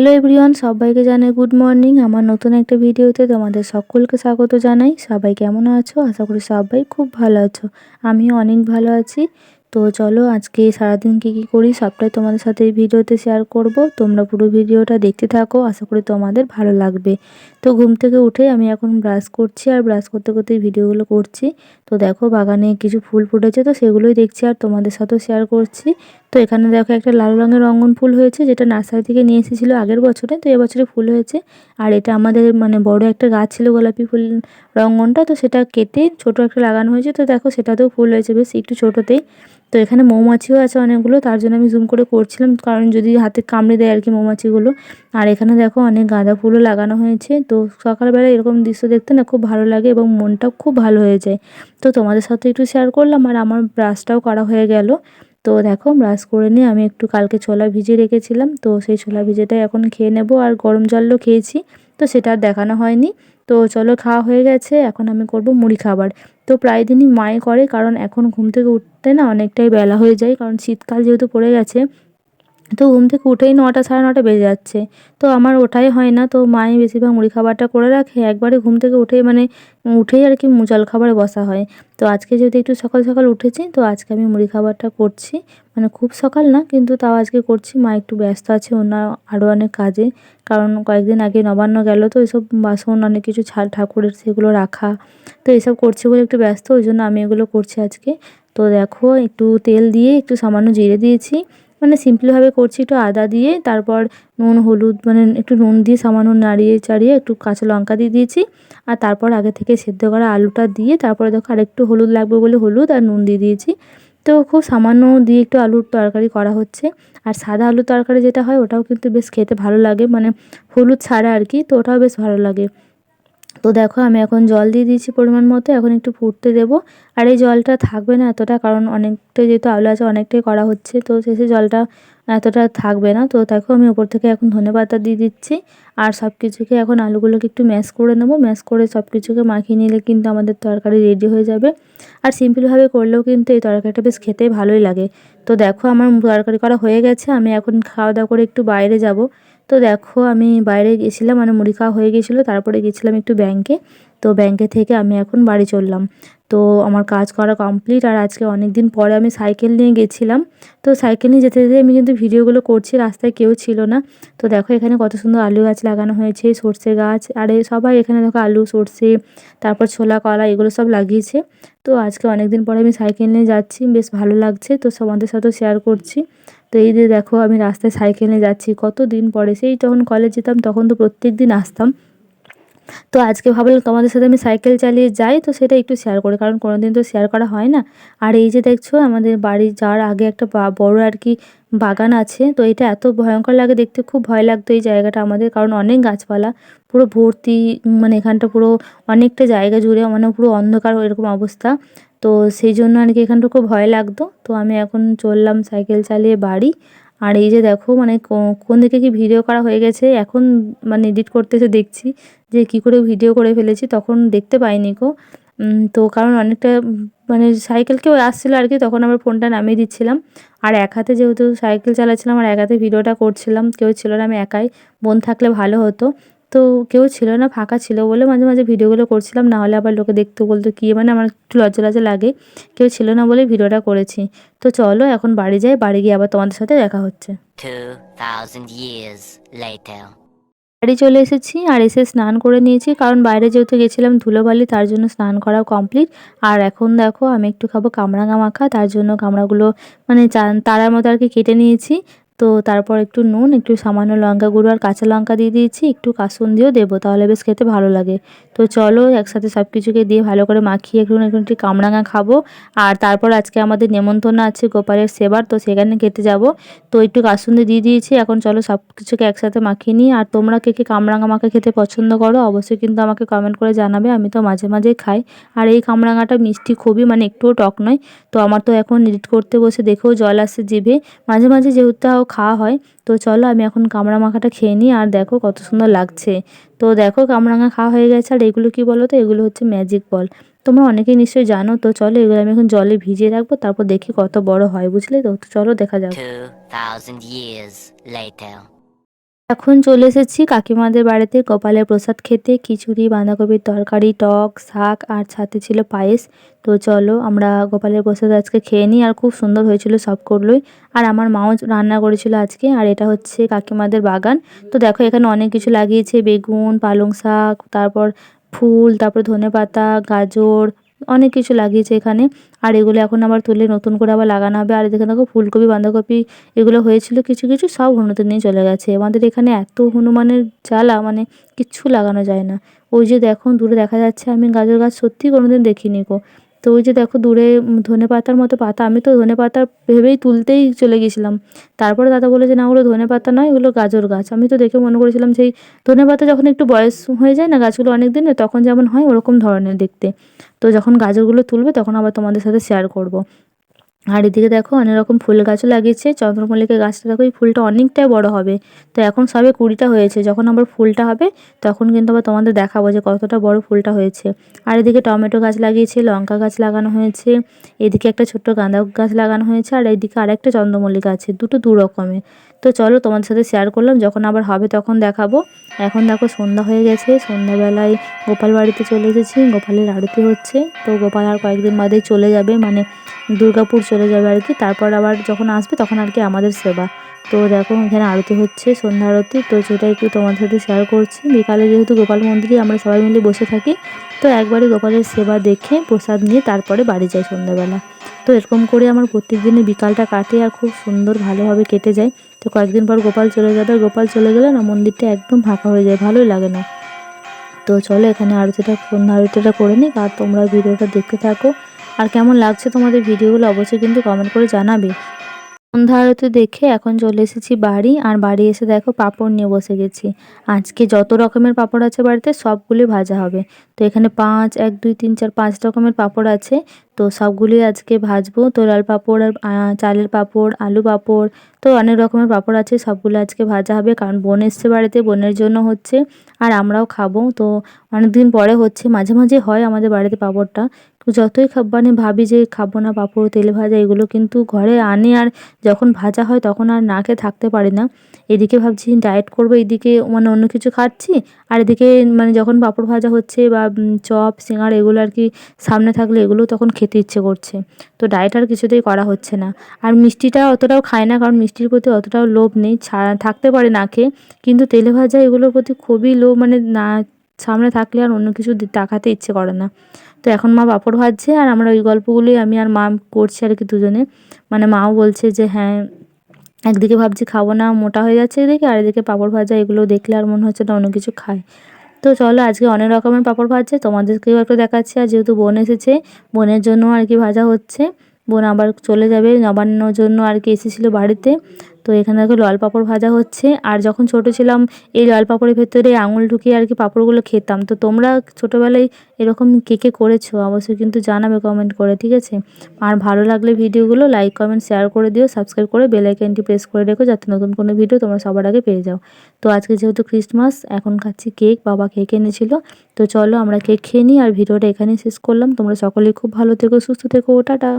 Hello everyone, সবাইকে জানাই good morning. আমার নতুন একটা ভিডিওতে তোমাদের সকলকে স্বাগত জানাই। সবাই কেমন আছো? আশা করি সবাই খুব ভালো আছো। আমিও অনেক ভালো আছি। তো চলো আজকে সারাদিন কী কী করি সবটাই তোমাদের সাথে এই ভিডিওতে শেয়ার করব। তোমরা পুরো ভিডিওটা দেখতে থাকো, আশা করি তোমাদের ভালো লাগবে। তো ঘুম থেকে উঠে আমি এখন ব্রাশ করছি আর ব্রাশ করতে করতে ভিডিওগুলো করছি। তো দেখো বাগানে কিছু ফুল ফুটেছে তো সেগুলোই দেখছি আর তোমাদের সাথেও শেয়ার করছি। তো এখানে দেখো একটা লাল রঙের রঙ্গন ফুল হয়েছে যেটা নার্সারি থেকে নিয়ে এসেছিল আগের বছরে, তো এবছরে ফুল হয়েছে। আর এটা আমাদের মানে বড় একটা গাছ ছিল গোলাপি ফুল রঙ্গনটা, তো সেটা কেটে ছোট একটা লাগানো হয়েছে। তো দেখো সেটাতেও ফুল হয়েছে, বেশ একটু ছোটোতেই। তো এখানে মৌমাছিও আছে অনেকগুলো, তার জন্য আমি জুম করে করছিলাম। কারণ যদি হাতে কামড়ে দেয় আর কি মৌমাছিগুলো। আর এখানে দেখো অনেক গাঁদা ফুলও লাগানো হয়েছে। তো সকালবেলা এরকম দৃশ্য দেখতে না খুব ভালো লাগে এবং মনটাও খুব ভালো হয়ে যায়। তো তোমাদের সাথে একটু শেয়ার করলাম আর আমার ব্রাশটাও করা হয়ে গেল। তো দেখো ব্রাশ করে নিয়ে আমি একটু কালকে ছোলা ভিজিয়ে রেখেছিলাম। তো সেই ছোলা ভিজেটাই এখন খেয়ে নেব আর গরম জলও খেয়েছি। তো সেটা আর দেখানো হয়নি। তো চলো খাওয়া হয়ে গেছে, এখন আমি করব মুড়ি খাবার। তো প্রায় দিনই মায়ে করে, কারণ এখন ঘুম থেকে উঠতে না অনেকটাই বেলা হয়ে যায়, কারণ শীতকাল যেহেতু পড়ে গেছে। তো ঘুম থেকে উঠেই নটা সাড়ে নটা বেজে যাচ্ছে। তো আমার ওটাই হয় না, তো মাই বেশিরভাগ মুড়ি খাবারটা করে রাখে। একবারে ঘুম থেকে উঠেই মানে উঠেই আর কি জল খাবারে বসা হয়। তো আজকে যেহেতু একটু সকাল সকাল উঠেছি, তো আজকে আমি মুড়ি খাবারটা করছি। মানে খুব সকাল না, কিন্তু তাও আজকে করছি। মা একটু ব্যস্ত আছে অন্য আরও অনেক কাজে। কারণ কয়েকদিন আগে নবান্ন গেল, তো এসব বাসন অনেক কিছু ছাল ঠাকুরের সেগুলো রাখা। তো এসব করছে বলে একটু ব্যস্ত, ওই জন্য আমি এগুলো করছি আজকে। তো দেখো, একটু তেল দিয়ে একটু সামান্য জিরে দিয়েছি। মানে সিম্পলভাবে করছি, একটু আদা দিয়ে, তারপর নুন, হলুদ মানে একটু নুন দিয়ে সামান্য নাড়িয়ে চাড়িয়ে একটু কাঁচা লঙ্কা দিয়ে দিয়েছি। আর তারপর আগে থেকে সেদ্ধ করা আলুটা দিয়ে তারপরে দেখো আরেকটু হলুদ লাগবে বলে হলুদ আর নুন দিয়ে দিয়েছি। তো খুব সামান্য দিয়ে একটু আলুর তরকারি করা হচ্ছে। আর সাদা আলুর তরকারি যেটা হয় ওটাও কিন্তু বেশ খেতে ভালো লাগে। মানে হলুদ ছাড়া আর কি, তো ওটাও বেশ ভালো লাগে। তো দেখো আমি এখন জল দিয়ে দিয়েছি পরিমাণ মতো, এখন একটু ফুটতে দেবো। আর এই জলটা থাকবে না এতটা, কারণ অনেকটাই যেহেতু আলু আছে, অনেকটাই করা হচ্ছে, তো শেষে জলটা এতটা থাকবে না। তো দেখো আমি ওপর থেকে এখন ধনে পাতা দিয়ে দিচ্ছি, আর সব কিছুকে এখন আলুগুলোকে একটু ম্যাশ করে নেব। ম্যাশ করে সব কিছুকে মাখিয়ে নিলে কিন্তু আমাদের তরকারি রেডি হয়ে যাবে। আর সিম্পলভাবে করলেও কিন্তু এই তরকারিটা বেশ খেতে ভালোই লাগে। তো দেখো আমার তরকারি করা হয়ে গেছে, আমি এখন খাওয়া দাওয়া করে একটু বাইরে যাব। তো দেখো, আমি বাইরে গেছিলাম মানে মুড়ি খাওয়া হয়ে গেছিল, তারপরে গেছিলাম একটু ব্যাংকে তো ব্যাংকে থেকে আমি এখন বাড়ি চললাম। তো আমার কাজ করা কমপ্লিট আর আজকে অনেক দিন পরে আমি সাইকেল নিয়ে গেছিলাম। তো সাইকেল নিয়ে যেতে যেতে আমি কিন্তু ভিডিওগুলো করছি, রাস্তায় কেউ ছিল না। তো দেখো, এখানে কত সুন্দর আলু গাছ লাগানো হয়েছে, সর্ষে গাছ, আর সবাই এখানে দেখো আলু, সর্ষে, তারপর ছোলা, কলা, এগুলো সব লাগিয়েছে। তো আজকে অনেক দিন পরে আমি সাইকেল নিয়ে যাচ্ছি, বেশ ভালো লাগছে। তো সবাদের সাথেও শেয়ার করছি। তো এই যে দেখো, আমি রাস্তায় সাইকেলে যাচ্ছি কত দিন পরে? সেই যখন কলেজ যেতাম, তখন তো প্রত্যেক দিন আসতাম। তো আজকে ভাবলাম তোমাদের সাথে আমি সাইকেল চালিয়ে যাই, তো সেটা একটু শেয়ার করি, কারণ দিন তো শেয়ার করা হয় না। আর এই যে দেখছ, আমাদের বাড়ি যাওয়ার আগে একটা বড় আর কি বাগান আছে, তো এটা এত ভয়ঙ্কর লাগে, দেখতে খুব ভয় লাগতো এই জায়গাটা আমাদের, কারণ অনেক গাছপালা, পুরো ভর্তি মানে এখানটা পুরো অনেকটা জায়গা জুড়ে মানে পুরো অন্ধকার, এরকম অবস্থা। তো সেই জন্য আর কি এখানটা খুব ভয় লাগতো। তো আমি এখন চললাম সাইকেল চালিয়ে বাড়ি। আর এই যে দেখো মানে কোন দিকে কি ভিডিও করা হয়ে গেছে, এখন মানে এডিট করতে এসে দেখছি যে কি করে ভিডিও করে ফেলেছি, তখন দেখতে পাইনি কো তো কারণ অনেকটা মানে সাইকেল কেউ আসছিল আর কি, তখন আমার ফোনটা নামিয়ে দিচ্ছিলাম। আর এক হাতে যেহেতু সাইকেল চালাচ্ছিলাম, আর এক হাতে ভিডিওটা করছিলাম, কেউ ছিল না, আমি একাই। বোন থাকলে ভালো হতো। তো কেউ ছিল না ফাঁকা ছিল বলে মাঝে মাঝে ভিডিওগুলো করছিলাম না হলে আবার লোকে দেখতে বলতো কী মানে আমার একটু লজ্জা লজ্জা লাগে। কেউ ছিল না বলে ভিডিওটা করেছি। তো চলো এখন বাড়ি যাই বাড়ি গিয়ে আবার তোমাদের সাথে দেখা হচ্ছে। 2000 years later. বাড়ি চলে এসেছি আর এসে স্নান করে নিয়েছি কারণ বাইরে যেহেতু গেছিলাম ধুলোবালি তার জন্য স্নান করা কমপ্লিট আর এখন দেখো আমি একটু খাব কামরাঙা মাখা তার জন্য কামড়াগুলো মানে তারার মতো আর কি কেটে নিয়েছি। তো তারপর একটু নুন, একটু সামান্য লঙ্কা গুঁড়ো আর কাঁচা লঙ্কা দিয়ে দিয়েছি, একটু কাসুন দিয়েও দেবো, তাহলে বেশ খেতে ভালো লাগে। তো চলো একসাথে সব কিছুকে দিয়ে ভালো করে মাখিয়ে একটু একটু কামরাঙা খাব। আর তারপর আজকে আমাদের নেমন্তন্ন আছে গোপালের সেবার, তো সেখানে খেতে যাব। তো একটু কাসুন্দি দিয়ে দিয়েছি, এখন চলো সব কিছুকে একসাথে মাখিয়ে নিই। আর তোমরা কে কে কামরাঙা মাখা খেতে পছন্দ করো, অবশ্যই কিন্তু আমাকে কমেন্ট করে জানাবে, আমি তো মাঝে মাঝেই খাই। আর এই কামরাঙাটা মিষ্টি খুবই মানে একটুও টক নয়। তো আমার তো এখন এডিট করতে বসে দেখেও জল আসছে জিভে। মাঝে মাঝে যেহেতু খাওয়া হয়। তো চলো আমি এখন কামড়া মাখাটা খেয়ে নিই আর দেখো কত সুন্দর লাগছে। তো দেখো কামরাঙা খাওয়া হয়ে গেছে আর এগুলো কি বলো তো? এগুলো হচ্ছে ম্যাজিক বল তোমরা অনেকেই নিশ্চয়ই জানো। তো চলো এগুলো আমি এখন জলে ভিজিয়ে রাখব, তারপর দেখি কত বড় হয়, বুঝলে তো? চলো দেখা যাক। 2000 years later. এখন চলে এসেছি কাকিমাদের বাড়িতে গোপালের প্রসাদ খেতে। খিচুড়ি, বাঁধাকপির তরকারি, টক, শাক আর সাথে ছিল পায়েস। তো চলো আমরা গোপালের প্রসাদ আজকে খেয়ে নিই। আর খুব সুন্দর হয়েছিল সব করলোই। আর আমার মাও রান্না করেছিল আজকে। আর এটা হচ্ছে কাকিমাদের বাগান। তো দেখো এখানে অনেক কিছু লাগিয়েছে। বেগুন, পালং শাক, তারপর ফুল, তারপর ধনেপাতা, গাজর অনেক কিছু লাগিয়েছে এখানে। আর এগুলো এখন আবার তুলে নতুন করে আবার লাগানো হবে। আর দেখে দেখো ফুলকপি, বাঁধাকপি এগুলো হয়েছিল, কিছু কিছু সব হনুতে নিয়ে চলে গেছে। আমাদের এখানে এত হনুমানের জ্বালা মানে কিচ্ছু লাগানো যায় না। ওই যে দেখো, দূরে দেখা যাচ্ছে আমি গাজর গাছ সত্যি কোনোদিন দেখিনি গো। তো ওই যে দেখো দূরে ধনে পাতার মতো পাতা, আমি তো ধনে পাতা ভেবেই তুলতেই চলে গেছিলাম। তারপরে দাদা বলে যে না ওগুলো ধনে পাতা নয়, ওগুলো গাজর গাছ। আমি তো দেখে মনে করেছিলাম সেই ধনে পাতা যখন একটু বয়স হয়ে যায় না, গাছগুলো অনেক দিনে তখন যেমন হয় ওরকম ধরনের দেখতে। তো যখন গাজরগুলো তুলবে, তখন আবার তোমাদের সাথে শেয়ার করব। আর এদিকে দেখো অনেক রকম ফুল গাছও লাগিয়েছে। চন্দ্রমল্লিকা গাছটা দেখো এই ফুলটা অনেকটাই বড় হবে। তো এখন সবে কুড়িটা হয়েছে। যখন আবার ফুলটা হবে, তখন কিন্তু আবার তোমাদের দেখাবো যে কতটা বড় ফুলটা হয়েছে। আর এদিকে টমেটো গাছ লাগিয়েছে, লঙ্কা গাছ লাগানো হয়েছে, এদিকে একটা ছোট্ট গাঁদা গাছ লাগানো হয়েছে, আর এদিকে আরেকটা চন্দ্রমল্লিকা আছে, দুটো দু রকমের। তো চলো তোমাদের সাথে শেয়ার করলাম, যখন আবার হবে তখন দেখাবো। এখন দেখো সন্ধ্যা হয়ে গেছে, সন্ধ্যাবেলায় গোপাল বাড়িতে চলে এসেছি, গোপালের আরতি হচ্ছে। তো গোপাল আর কয়েকদিন বাদেই চলে যাবে মানে দুর্গাপুর চলে যাবে আর কি। তারপর আবার যখন আসবে তখন আর কি আমাদের সেবা। তো দেখো, এখানে আরতি হচ্ছে, সন্ধ্যা আরতি। তো সেটা একটু তোমাদের সাথে শেয়ার করছি। বিকালে যেহেতু গোপাল মন্দিরে আমরা সবাই মিলে বসে থাকি, তো একবারে গোপালের সেবা দেখে প্রসাদ নিয়ে তারপরে বাড়ি যাই সন্ধ্যাবেলা। তো এরকম করে আমার প্রত্যেক দিনে বিকালটা কাটে আর খুব সুন্দর ভালোভাবে কেটে যায়। তো কয়েকদিন পর গোপাল চলে যাবে গোপাল চলে গেলে না মন্দিরটা একদম ফাঁকা হয়ে যায়, ভালোই লাগে না। তো চলো এখানে আরতিটা, সন্ধ্যা আরতিটা করে নিই আর তোমরা ভিডিওটা দেখতে থাকো। আর কেমন লাগছে তোমাদের ভিডিওগুলো অবশ্যই কিন্তু কমেন্ট করে জানাবে। সন্ধ্যা আরতি দেখে এখন চলে এসেছি বাড়ি, আর বাড়ি এসে দেখো পাঁপড় নিয়ে বসে গেছি। আজকে যত রকমের পাঁপড় আছে বাড়িতে সবগুলি ভাজা হবে। তো এখানে পাঁচ, এক, দুই, তিন, চার, পাঁচ রকমের পাঁপড় আছে। তো সবগুলি আজকে ভাজবো। তো লাল পাঁপড় আর চালের পাঁপড়, আলু পাঁপড়, তো অনেক রকমের পাঁপড় আছে, সবগুলো আজকে ভাজা হবে। কারণ বোন এসছে বাড়িতে, বোনের জন্য হচ্ছে, আর আমরাও খাব। তো অনেক দিন পরে হচ্ছে, মাঝে মাঝে হয় আমাদের বাড়িতে পাঁপড়টা। যতই মানে ভাবি যে খাব না, পাঁপড়, তেলে ভাজা, এগুলো কিন্তু ঘরে আনি আর যখন ভাজা হয় তখন আর না খেয়ে থাকতে পারি না। এদিকে ভাবছি ডায়েট করব, এদিকে মানে অন্য কিছু খাচ্ছি আর এদিকে মানে যখন পাঁপড় ভাজা হচ্ছে বা চপ সিঙ্গার এগুলো আর কি সামনে থাকলে এগুলো তখন খেতে ইচ্ছে করছে। তো ডায়েট আর কিছুতেই করা হচ্ছে না। আর মিষ্টিটা অতটাও খায় না কারণ মিষ্টির প্রতি অতটাও লোভ নেই থাকতে পারে না খেয়ে। কিন্তু তেলে ভাজা এগুলোর প্রতি খুবই লোভ মানে না, সামনে থাকলে আর অন্য কিছু তাকাতে ইচ্ছে করে না। তো এখন মা পাঁপড় ভাজছে আর আমরা ওই গল্পগুলোই আমি আর মা করছি আর কি দুজনে। মানে মাও বলছে যে হ্যাঁ একদিকে ভাবছি খাব না, মোটা হয়ে যাচ্ছে এদিকে, আর এদিকে পাঁপড় ভাজা এগুলো দেখলে আর মনে হচ্ছে না অন্য কিছু খায়। তো চলো, আজকে অনেক রকমের পাঁপড় ভাজছে, তোমাদেরকেও একটু দেখাচ্ছি। আর যেহেতু বোন এসেছে, বোনের জন্য আর কি ভাজা হচ্ছে। বোন আবার চলে যাবে, নবান্নর জন্য আর কি এসেছিল বাড়িতে। তো এখানে দেখো লাল পাঁপড় ভাজা হচ্ছে। আর যখন ছোট ছিলাম, এই লাল পাঁপড়ের ভেতরে আঙুল ঢুকিয়ে আর কি পাঁপড়গুলো খেতাম। তো তোমরা ছোটোবেলায় এরকম কে কে করেছ অবশ্যই কিন্তু জানাবে কমেন্ট করে, ঠিক আছে? আর ভালো লাগলে ভিডিওগুলো লাইক কমেন্ট শেয়ার করে দিও। সাবস্ক্রাইব করে বেল আইকনটি প্রেস করে রেখো যাতে নতুন কোনো ভিডিও তোমরা সবার আগে পেয়ে যাও। তো আজকে যেহেতু ক্রিসমাস এখন খাচ্ছি কেক বাবা কেক এনেছিল। তো চলো আমরা কেক খেয়ে নিই আর ভিডিওটা এখানেই শেষ করলাম। তোমরা সকলেই খুব ভালো থেকো, সুস্থ থেকো। টাটা!